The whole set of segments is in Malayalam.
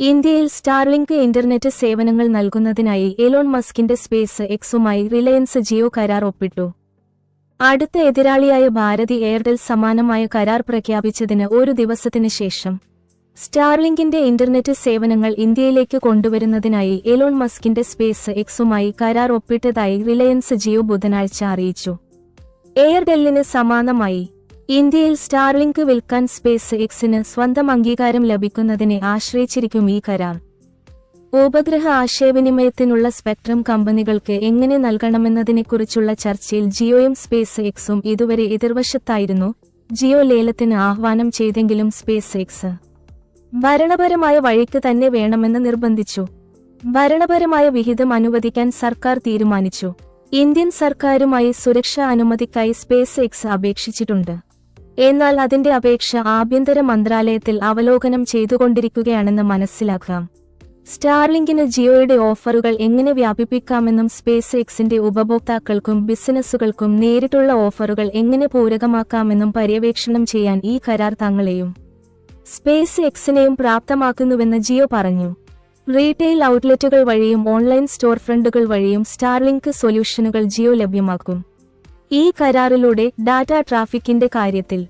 ഇന്ത്യയിൽ സ്റ്റാർലിങ്ക് ഇന്റർനെറ്റ് സേവനങ്ങൾ നൽകുന്നതിനായി എലോൺ മസ്കിന്റെ സ്പേസ് എക്സുമായി റിലയൻസ് ജിയോ കരാർ ഒപ്പിട്ടു. അടുത്ത എതിരാളിയായ ഭാരതി എയർടെൽ സമാനമായ കരാർ പ്രഖ്യാപിച്ചതിന് ഒരു ദിവസത്തിന് ശേഷം. സ്റ്റാർലിങ്കിന്റെ ഇന്റർനെറ്റ് സേവനങ്ങൾ ഇന്ത്യയിലേക്ക് കൊണ്ടുവരുന്നതിനായി എലോൺ മസ്കിന്റെ സ്പേസ് എക്സുമായി കരാർ ഒപ്പിട്ടതായി റിലയൻസ് ജിയോ ബുധനാഴ്ച അറിയിച്ചു. എയർടെല്ലിന് സമാനമായി ഇന്ത്യയിൽ സ്റ്റാർലിങ്ക് വിൽക്കാൻ സ്പേസ് എക്സിന് സ്വന്തം അംഗീകാരം ലഭിക്കുന്നതിനെ ആശ്രയിച്ചിരിക്കും ഈ കരാർ. ഉപഗ്രഹ ആശയവിനിമയത്തിനുള്ള സ്പെക്ട്രം കമ്പനികൾക്ക് എങ്ങനെ നൽകണമെന്നതിനെക്കുറിച്ചുള്ള ചർച്ചയിൽ ജിയോയും സ്പേസ് എക്സും ഇതുവരെ എതിർവശത്തായിരുന്നു. ജിയോ ലേലത്തിന് ആഹ്വാനം ചെയ്തെങ്കിലും സ്പേസ് എക്സ് ഭരണപരമായ വഴിക്ക് തന്നെ വേണമെന്ന് നിർബന്ധിച്ചു. ഭരണപരമായ വിഹിതം അനുവദിക്കാൻ സർക്കാർ തീരുമാനിച്ചു. ഇന്ത്യൻ സർക്കാരുമായി സുരക്ഷാ അനുമതിക്കായി സ്പേസ് എക്സ് അപേക്ഷിച്ചിട്ടുണ്ട്. എന്നാൽ അതിന്റെ അപേക്ഷ ആഭ്യന്തര മന്ത്രാലയത്തിൽ അവലോകനം ചെയ്തുകൊണ്ടിരിക്കുകയാണെന്ന് മനസ്സിലാക്കാം. സ്റ്റാർലിങ്കിന് ജിയോയുടെ ഓഫറുകൾ എങ്ങനെ വ്യാപിപ്പിക്കാമെന്നും സ്പേസ് എക്സിന്റെ ഉപഭോക്താക്കൾക്കും ബിസിനസ്സുകൾക്കും നേരിട്ടുള്ള ഓഫറുകൾ എങ്ങനെ പൂരകമാക്കാമെന്നും പര്യവേക്ഷണം ചെയ്യാൻ ഈ കരാർ തങ്ങളെയും സ്പേസ് എക്സിനെയും പ്രാപ്തമാക്കുന്നുവെന്ന് ജിയോ പറഞ്ഞു. റീറ്റെയിൽ ഔട്ട്ലെറ്റുകൾ വഴിയും ഓൺലൈൻ സ്റ്റോർ ഫ്രണ്ടുകൾ വഴിയും സ്റ്റാർലിങ്ക് സൊല്യൂഷനുകൾ ജിയോ ലഭ്യമാക്കും. ഈ കരാറിലൂടെ ഡാറ്റ ട്രാഫിക്കിന്റെ കാര്യത്തിൽ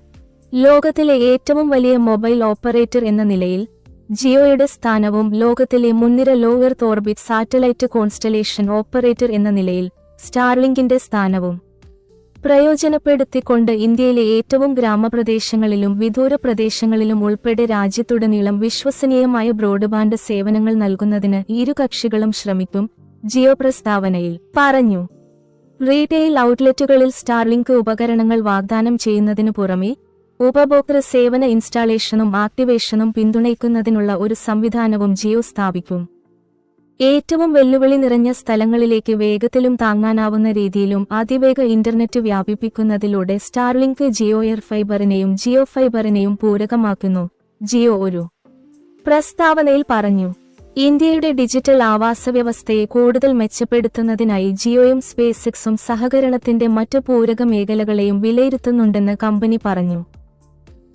ലോകത്തിലെ ഏറ്റവും വലിയ മൊബൈൽ ഓപ്പറേറ്റർ എന്ന നിലയിൽ ജിയോയുടെ സ്ഥാനവും ലോകത്തിലെ മുൻനിര lower earth orbit satellite constellation operator എന്ന നിലയിൽ സ്റ്റാർലിങ്കിന്റെ സ്ഥാനവും പ്രയോജനപ്പെടുത്തിക്കൊണ്ട് ഇന്ത്യയിലെ ഏറ്റവും ഗ്രാമപ്രദേശങ്ങളിലും വിദൂര പ്രദേശങ്ങളിലും ഉൾപ്പെടെ രാജ്യത്തുടനീളം വിശ്വസനീയമായ ബ്രോഡ്ബാൻഡ് സേവനങ്ങൾ നൽകുന്നതിന് ഇരു കക്ഷികളും ശ്രമിക്കും ജിയോ പ്രസ്താവനയിൽ പറഞ്ഞു. റീറ്റെയിൽ ഔട്ട്ലെറ്റുകളിൽ സ്റ്റാർലിങ്ക് ഉപകരണങ്ങൾ വാഗ്ദാനം ചെയ്യുന്നതിനു പുറമെ ഉപഭോക്തൃ സേവന ഇൻസ്റ്റാളേഷനും ആക്ടിവേഷനും പിന്തുണയ്ക്കുന്നതിനുള്ള ഒരു സംവിധാനവും ജിയോ സ്ഥാപിക്കും. ഏറ്റവും വെല്ലുവിളി നിറഞ്ഞ സ്ഥലങ്ങളിലേക്ക് വേഗത്തിലും താങ്ങാനാവുന്ന രീതിയിലും അതിവേഗ ഇന്റർനെറ്റ് വ്യാപിപ്പിക്കുന്നതിലൂടെ സ്റ്റാർലിങ്ക് ജിയോ എയർ ഫൈബറിനെയും ജിയോ ഫൈബറിനെയും പൂരകമാക്കുന്നു. ജിയോ ഒരു പ്രസ്താവനയിൽ പറഞ്ഞു. ഇന്ത്യയുടെ ഡിജിറ്റൽ ആവാസ വ്യവസ്ഥയെ കൂടുതൽ മെച്ചപ്പെടുത്തുന്നതിനായി ജിയോയും സ്പേസ് എക്സും സഹകരണത്തിന്റെ മറ്റ് പൂരക മേഖലകളെയും വിലയിരുത്തുന്നുണ്ടെന്ന് കമ്പനി പറഞ്ഞു.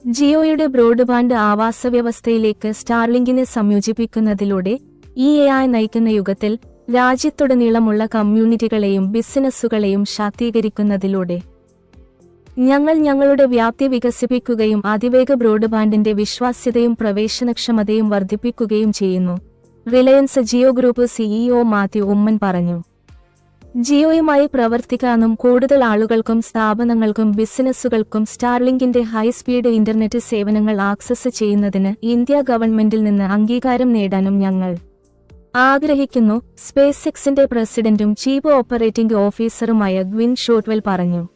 ജിയോയുടെ ബ്രോഡ്ബാൻഡ് ആവാസ വ്യവസ്ഥയിലേക്ക് സ്റ്റാർലിങ്കിനെ സംയോജിപ്പിക്കുന്നതിലൂടെ ഇ എ ആയി നയിക്കുന്ന യുഗത്തിൽ രാജ്യത്തുടനീളമുള്ള കമ്മ്യൂണിറ്റികളെയും ബിസിനസ്സുകളെയും ശാക്തീകരിക്കുന്നതിലൂടെ ഞങ്ങൾ ഞങ്ങളുടെ വ്യാപ്തി വികസിപ്പിക്കുകയും അതിവേഗ ബ്രോഡ്ബാൻഡിന്റെ വിശ്വാസ്യതയും പ്രവേശനക്ഷമതയും വർദ്ധിപ്പിക്കുകയും ചെയ്യുന്നു. Reliance Jio group CEO Mathew Oommen പറഞ്ഞു. ജിയോയുമായി പ്രവർത്തിക്കാനും കൂടുതൽ ആളുകൾക്കും സ്ഥാപനങ്ങൾക്കും ബിസിനസ്സുകൾക്കും സ്റ്റാർലിങ്കിന്റെ ഹൈസ്പീഡ് ഇന്റർനെറ്റ് സേവനങ്ങൾ ആക്സസ് ചെയ്യുന്നതിന് ഇന്ത്യ ഗവൺമെന്റിൽ നിന്ന് അംഗീകാരം നേടാനും ഞങ്ങൾ ആഗ്രഹിക്കുന്നു സ്പേസ് എക്സിന്റെ പ്രസിഡന്റും ചീഫ് ഓപ്പറേറ്റിംഗ് ഓഫീസറുമായ ഗ്വിൻ ഷോട്ട്വെൽ പറഞ്ഞു.